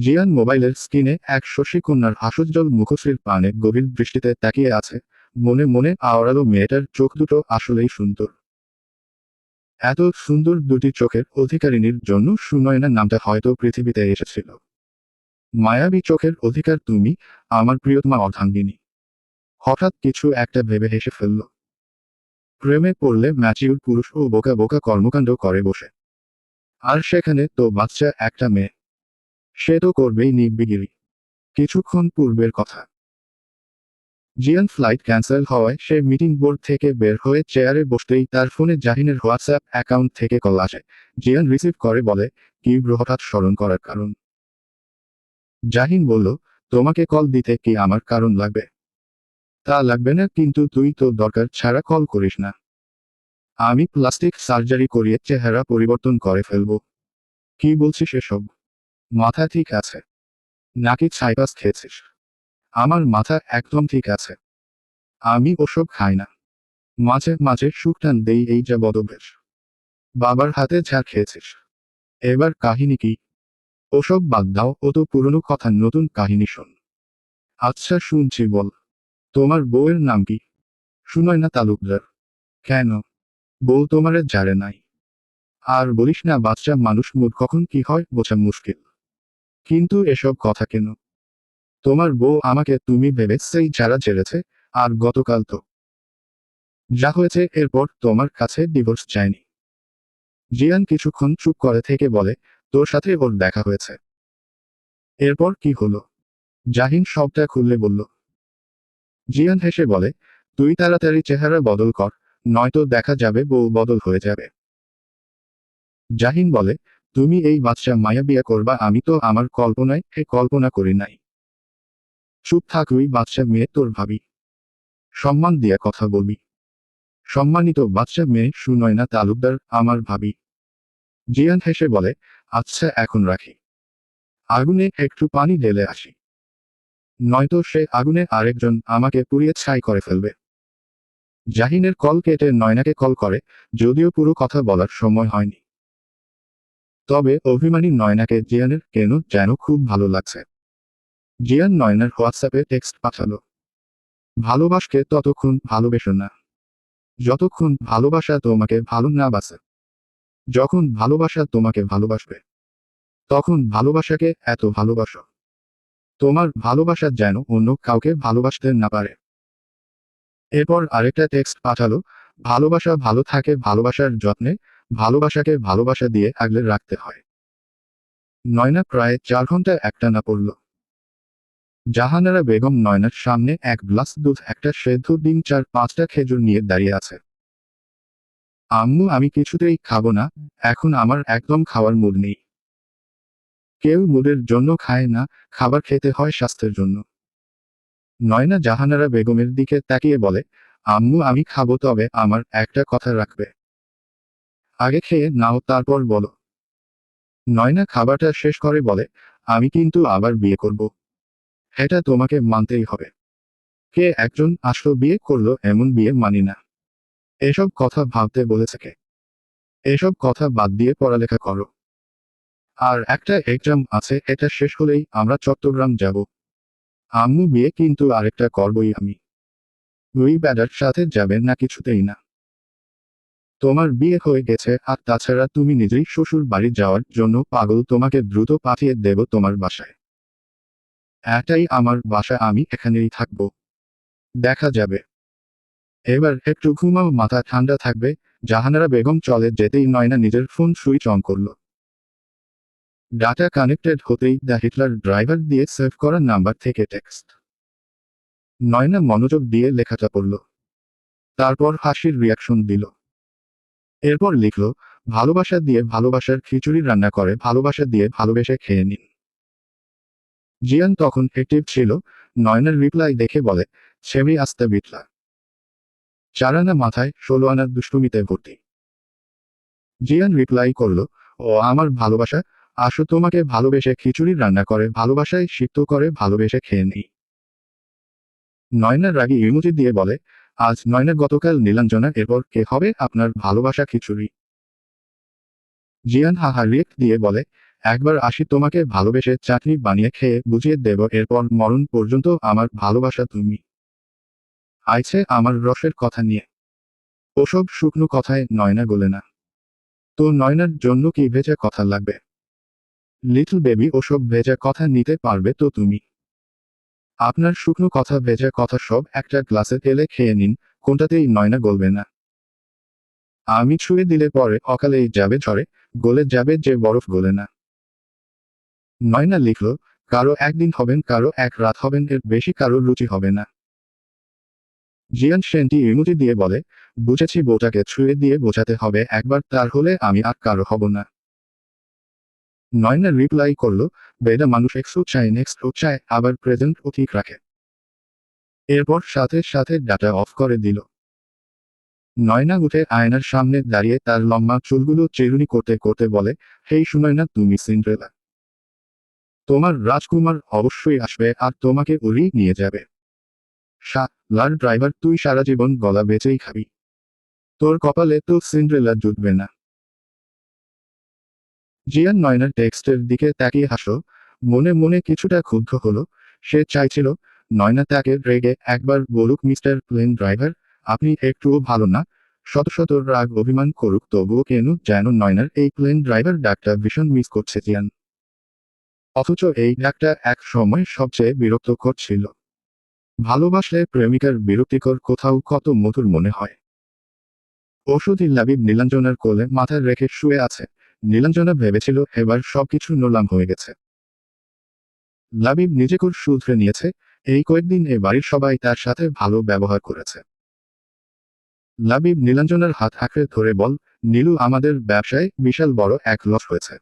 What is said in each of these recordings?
জিয়ান মোবাইলের স্ক্রিনে এক শশী কন্যার হাসুজ্জ্বল মুখশ্রীর পানে গভীর দৃষ্টিতে তাকিয়ে আছে। মনে মনে আওড়ালো মেয়েটার চোখ দুটো আসলেই সুন্দর। এত সুন্দর দুটি চোখের অধিকারিণীর জন্য সুনয়না নামটা হয়তো পৃথিবীতে এসেছিল। মায়াবী চোখের অধিকার তুমি, আমার প্রিয়তমা অর্ধাঙ্গিনী হঠাৎ কিছু একটা ভেবে হেসে ফেলল। প্রেমে পড়লে ম্যাচিউর পুরুষ ও বোকা বোকা কর্মকাণ্ড করে বসে। আর সেখানে তো বাচ্চা একটা মেয়ে। সে তো করবেই নির্বিগিরি। কিছুক্ষণ পূর্বের কথা। জিয়ান ফ্লাইট ক্যান্সেল হওয়ায় সে মিটিং বোর্ড থেকে বের হয়ে চেয়ারে বসতেই তার ফোনে জাহিনের হোয়াটসঅ্যাপ অ্যাকাউন্ট থেকে কল আসে। জিয়ান রিসিভ করে বলে, কি হঠাৎ স্মরণ করার কারণ? জাহিন বলল, তোমাকে কল দিতে কি আমার কারণ লাগবে? তা লাগবে না, কিন্তু তুই তো দরকার ছাড়া কল করিস না। আমি প্লাস্টিক সার্জারি করিয়ে চেহারা পরিবর্তন করে ফেলব। কি বলছিস এসব? মাথা ঠিক আছে। নাকি ছাইপাস খেয়েছিস? আমার মাথা একদম ঠিক আছে। আমি ওসব খাই না। মাঝে মাঝে সুখটান দেই এই যা বদবেশ বাবার হাতে যা খেয়েছিস। এবার কাহিনী কি? ওসব বাদ দাও, ও তো পুরনো কথা, নতুন কাহিনী শোন। আচ্ছা শুনছি, বল। তোমার বউয়ের নাম কি? শুনয় না তালুকদার। কেন? বউ তোমারে জারে নাই। আর বলিস না, বাচ্চা মানুষ মুখ কখন কি হয় বোঝা মুশকিল। কিন্তু এসব কথা কেন? তোমার বউ আমাকে তুমি ভেবে সেই যারা জেরেছে আর গতকাল তো যা হয়েছে, এরপর তোমার কাছে ডিভোর্স চায়নি জিয়ান কিছুক্ষণ চুপ করে থেকে বলে, তোর সাথে ওর দেখা হয়েছে। এরপর কি হলো? জাহিন সবটা খুললে বলল। জিয়ান হেসে বলে, তুই তাড়াতাড়ি চেহারা বদল কর, নয়তো দেখা যাবে বউ বদল হয়ে যাবে। জাহিন বলে তুমি এই বাচ্চা মায়া বিয়ে করবা, আমি তো আমার কল্পনায় এ কল্পনা করি নাই। চুপ থাকুই বাচ্চা মেয়ে, তোর ভাবি। সম্মান দিয়া কথা বলবি। সম্মানিত বাচ্চা মেয়ে, সুনয়না তালুকদার, আমার ভাবি। জিয়ান হেসে বলে আচ্ছা এখন রাখি। আগুনে একটু পানি ঢেলে আসি। নয়তো সে আগুনে আরেকজন আমাকে পুড়িয়ে ছাই করে ফেলবে। জাহিনের কল কেটে নয়নাকে কল করে, যদিও পুরো কথা বলার সময় হয়নি। তবে অভিমানী নয়নাকে জিয়ানের কেন যেন খুব ভালো লাগছে। জিয়ান নয়নার হোয়াটসঅ্যাপে টেক্সট পাঠালো। ভালোবাসকে ততক্ষণ ভালোবেসো না। যতক্ষণ ভালোবাসা তোমাকে ভালো না বাসে। যখন ভালোবাসা তোমাকে ভালোবাসবে, তখন ভালোবাসাকে এত ভালোবাসো। তোমার ভালোবাসা যেন অন্য কাউকে ভালোবাসতে না পারে। এরপর আরেকটা টেক্সট পাঠালো। ভালোবাসা ভালো থাকে ভালোবাসার যত্নে ভালোবাসাকে ভালোবাসা দিয়ে আগলে রাখতে হয়। নয়না প্রায় চার ঘণ্টা একটা না পড়ল। জাহানারা বেগম নয়নার সামনে এক গ্লাস দুধ, একটা সেদ্ধ ডিম, চার পাঁচটা খেজুর নিয়ে দাঁড়িয়ে আছে। আম্মু, আমি কিছুতেই খাব না, এখন আমার একদম খাওয়ার মুড নেই। কেউ মুডের জন্য খায় না, খাবার খেতে হয় স্বাস্থ্যের জন্য। নয়না জাহানারা বেগমের দিকে তাকিয়ে বলে, আম্মু, আমি খাব, তবে আমার একটা কথা রাখবে। আগে খেয়ে নাও, তারপর বলো। নয়না খাবারটা শেষ করে বলে, আমি কিন্তু আবার বিয়ে করব। এটা তোমাকে মানতেই হবে। কে একজন আসলো বিয়ে করল এমন বিয়ে মানি না। এসব কথা ভাবতে বলেছে কে? এসব কথা বাদ দিয়ে পড়ালেখা করো। আর একটা এক্সাম আছে, এটা শেষ হলেই আমরা চট্টগ্রাম যাব। আম্মু বিয়ে কিন্তু আরেকটা করবই আমি। ওই ব্যাডার সাথে যাবেন না কিছুতেই না। তোমার বিয়ে হয়ে গেছে, আর তাছাড়া তুমি নিজেই শ্বশুর বাড়ি যাওয়ার জন্য পাগল তোমাকে দ্রুত পাঠিয়ে দেব তোমার বাসায়। এটাই আমার বাসা, আমি এখানেই থাকব। দেখা যাবে। এবার একটু ঘুমাও, মাথা ঠান্ডা থাকবে। জাহানারা বেগম চলে যেতেই নয়না নিজের ফোন সুইচ অন করল। ডাটা কানেক্টেড হতেই দ্য হিটলার ড্রাইভার দিয়ে সেভ করা নাম্বার থেকে টেক্সট। নয়না মনোযোগ দিয়ে লেখাটা পড়ল। তারপর হাসির রিয়াকশন দিল। এরপর লিখল, ভালোবাসা দিয়ে ভালোবাসার খিচুড়ি রান্না করে, ভালোবাসা দিয়ে ভালোবেসে খেয়ে নিন। জিয়ান তখন অ্যাক্টিভ ছিল। নয়নার রিপ্লাই দেখে বলে ছেমি আস্তে বিটলা। চারানা মাথায় ষোলো আনার দুষ্টুমিতে ভর্তি। জিয়ান রিপ্লাই করল, ও আমার ভালোবাসা, আসো তোমাকে ভালোবেসে খিচুড়ি রান্না করে, ভালোবাসায় সিক্ত করে ভালোবেসে খেয়ে নেই। নয়নার রাগী ইমোজি দিয়ে বলে আজ নয়নার গতকাল নীলাঞ্জনা, এরপর কে হবে আপনার ভালোবাসা খিচুড়ি? জিয়ান হাহা রিয়েক্ট দিয়ে বলে, একবার আসি তোমাকে ভালোবেসে চাটনি বানিয়ে খেয়ে বুঝিয়ে দেব, এরপর মরণ পর্যন্ত আমার ভালোবাসা তুমি। আইছে আমার রসের কথা নিয়ে। ওসব শুকনো কথায় নয়না গোলে না। তো নয়নার জন্য কি ভেজা কথা লাগবে? লিটল বেবি, ওসব ভেজা কথা নিতে পারবে তো তুমি? আপনার শুকনো কথা ভেজা কথা সব একটা গ্লাসে তেলে খেয়ে নিন, কোনটাতেই নয়না গলবে না। আমি ছুঁয়ে দিলে পরে অকালেই যাবে ঝরে গলে যাবে যে বরফ গলে না। নয়না লিখল, কারও একদিন হবেন, কারও এক রাত হবেন, এর বেশি কারও রুচি হবে না। জিয়ান সেনটি ইমুটি দিয়ে বলে, বুঝেছি বউটাকে ছুঁয়ে দিয়ে বোঝাতে হবে একবার, তার হলে আমি আর কারও হব না। নয়না রিপ্লাই করল, বেদা মানুষ এক্সও চায় নেক্সট ও চায়, আবার প্রেজেন্ট ঠিক রাখে। এরপর সাথে সাথে ডাটা অফ করে দিল। নয়না উঠে আয়নার সামনে দাঁড়িয়ে তার লম্বা চুলগুলো চেরুনি করতে করতে বলে, হেই শুনয় না তুমি সিন্ড্রেলা তোমার রাজকুমার অবশ্যই আসবে আর তোমাকে উড়ি নিয়ে যাবে। সা লার ড্রাইভার তুই সারা জীবন গলা বেচেই খাবি। তোর কপালে তো সিন্ড্রেলা জুটবে না। জিয়ান নয়নার টেক্সটের দিকে তাকিয়ে হাসো মনে মনে কিছুটা ক্ষুব্ধ হলো। সে চাইছিল, নয়না তাকে রেগে একবার বলুক মিস্টার প্লেন ড্রাইভার, আপনি একটুও ভালো না। শত শত রাগ অভিমান করুক, তবুও কেন যেন নয়নার এই প্লেন ড্রাইভার ডাকটা ভীষণ মিস করছে জিয়ান। অথচ এই ডাকটা এক সময় সবচেয়ে বিরক্তকর ছিল। ভালোবাসলে প্রেমিকার বিরক্তিকর কোথাও কত মধুর মনে হয়। ওষুধি লাবিব নীলাঞ্জনার কোলে মাথা রেখে শুয়ে আছে। নীলাঞ্জনা ভেবেছিল, এবার সবকিছু নোলাম হয়ে গেছে। লাবিব নিজেকে শুধরে নিয়েছে, এই কয়েকদিন এ বাড়ির সবাই তার সাথে ভালো ব্যবহার করেছে। লাবিব নীলাঞ্জনার হাত আঁকড়ে ধরে বল, নীলু আমাদের ব্যবসায় বিশাল বড় এক লস হয়েছে।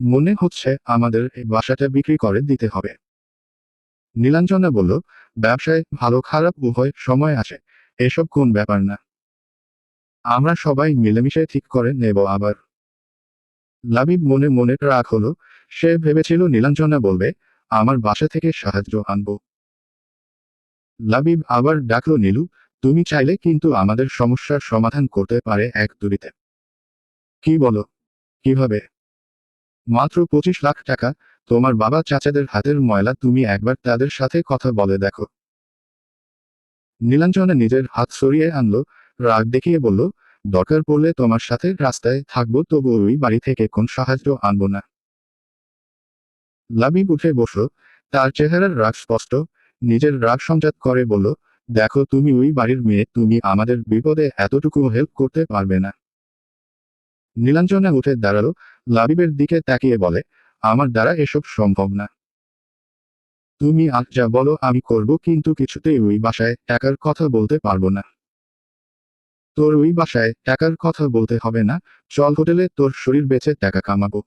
মনে হচ্ছে আমাদের এই বাসাটা বিক্রি করে দিতে হবে। নীলাঞ্জনা বলল, ব্যবসায় ভালো খারাপ উভয় সময় আসে এসব কোন ব্যাপার না। আমরা সবাই মিলেমিশে ঠিক করে নেব আবার। লাবিব মনে মনে রাগ হলো। সে ভেবেছিল নীলাঞ্জনা বলবে, আমার বাসা থেকে সাহায্য আনব। লাবিব আবার ডাকলো, নীলু, তুমি চাইলে কিন্তু আমাদের সমস্যার সমাধান করতে পারে এক দুরিতে। কি বলো? কীভাবে? মাত্র পঁচিশ লাখ টাকা। তোমার বাবা চাচাদের হাতের ময়লা তুমি একবার তাদের সাথে কথা বলে দেখো। নীলাঞ্জনা নিজের হাত সরিয়ে আনলো, রাগ দেখিয়ে বলল দরকার পড়লে তোমার সাথে রাস্তায় থাকব, তবু ওই বাড়ি থেকে কোন সাহায্য আনব না। লাবিব উঠে বসল, তার চেহারার রাগ স্পষ্ট, নিজের রাগ সংজাত করে বলল, দেখো, তুমি ওই বাড়ির মেয়ে, তুমি আমাদের বিপদে এতটুকু হেল্প করতে পারবে না। নীলাঞ্জনা উঠে দাঁড়াল, লাবিবের দিকে তাকিয়ে বলে, আমার দ্বারা এসব সম্ভব না। তুমি আজ যা বলো আমি করব, কিন্তু কিছুতেই ওই বাসায় টাকার কথা বলতে পারব না। তোর ওই বাসায় টাকার কথা বলতে হবে না, চল হোটেলে তোর শরীর বেচে টাকা কামাবো।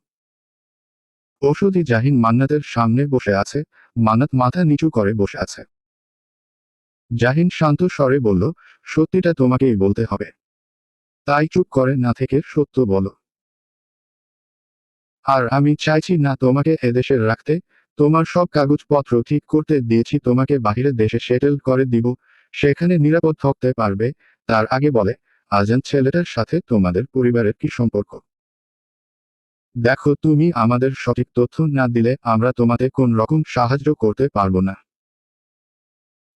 ওষুধি জাহিন মান্নাতের সামনে বসে আছে, মান্নাত মাথা নিচু করে বসে আছে। জাহিন শান্ত স্বরে বলল, সত্যিটা তোমাকেই বলতে হবে। তাই চুপ করে না থেকে সত্য বলো। আর আমি চাইছি না তোমাকে এদেশে রাখতে, তোমার সব কাগজপত্র ঠিক করতে দিয়েছি, তোমাকে বাহিরে দেশে সেটেল করে দিব, সেখানে নিরাপদ থাকতে পারবে, তার আগে বলে আজান ছেলেটার সাথে তোমাদের পরিবারের কি সম্পর্ক? দেখো, তুমি আমাদের সঠিক তথ্য না দিলে আমরা তোমাকে কোন রকম সাহায্য করতে পারব না।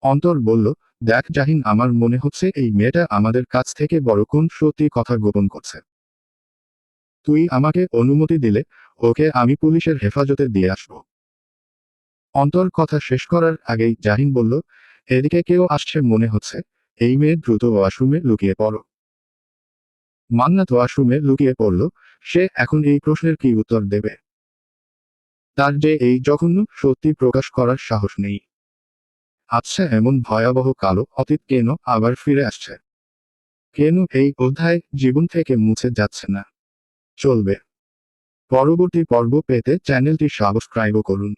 অন্তর বলল, দেখ জাহিন, আমার মনে হচ্ছে এই মেয়েটা আমাদের কাছ থেকে বড় কোন সত্যি কথা গোপন করছে। তুই আমাকে অনুমতি দিলে ওকে আমি পুলিশের হেফাজতে দিয়ে আসব। অন্তর কথা শেষ করার আগেই জাহিন বলল, এদিকে কেউ আসছে মনে হচ্ছে, এই মেয়ে দ্রুত ওয়াশরুমে লুকিয়ে পড়ো। মান্নাত ওয়াশরুমে লুকিয়ে পড়ল। সে এখন এই প্রশ্নের কি উত্তর দেবে? তার যে এই জঘন্য সত্যি প্রকাশ করার সাহস নেই। আচ্ছা এমন ভয়াবহ কালো অতীত কেন আবার ফিরে আসছে? কেন এই অধ্যায় জীবন থেকে মুছে যাচ্ছে না? চলবে। পরবর্তী পর্ব পেতে চ্যানেলটি সাবস্ক্রাইবও করুন।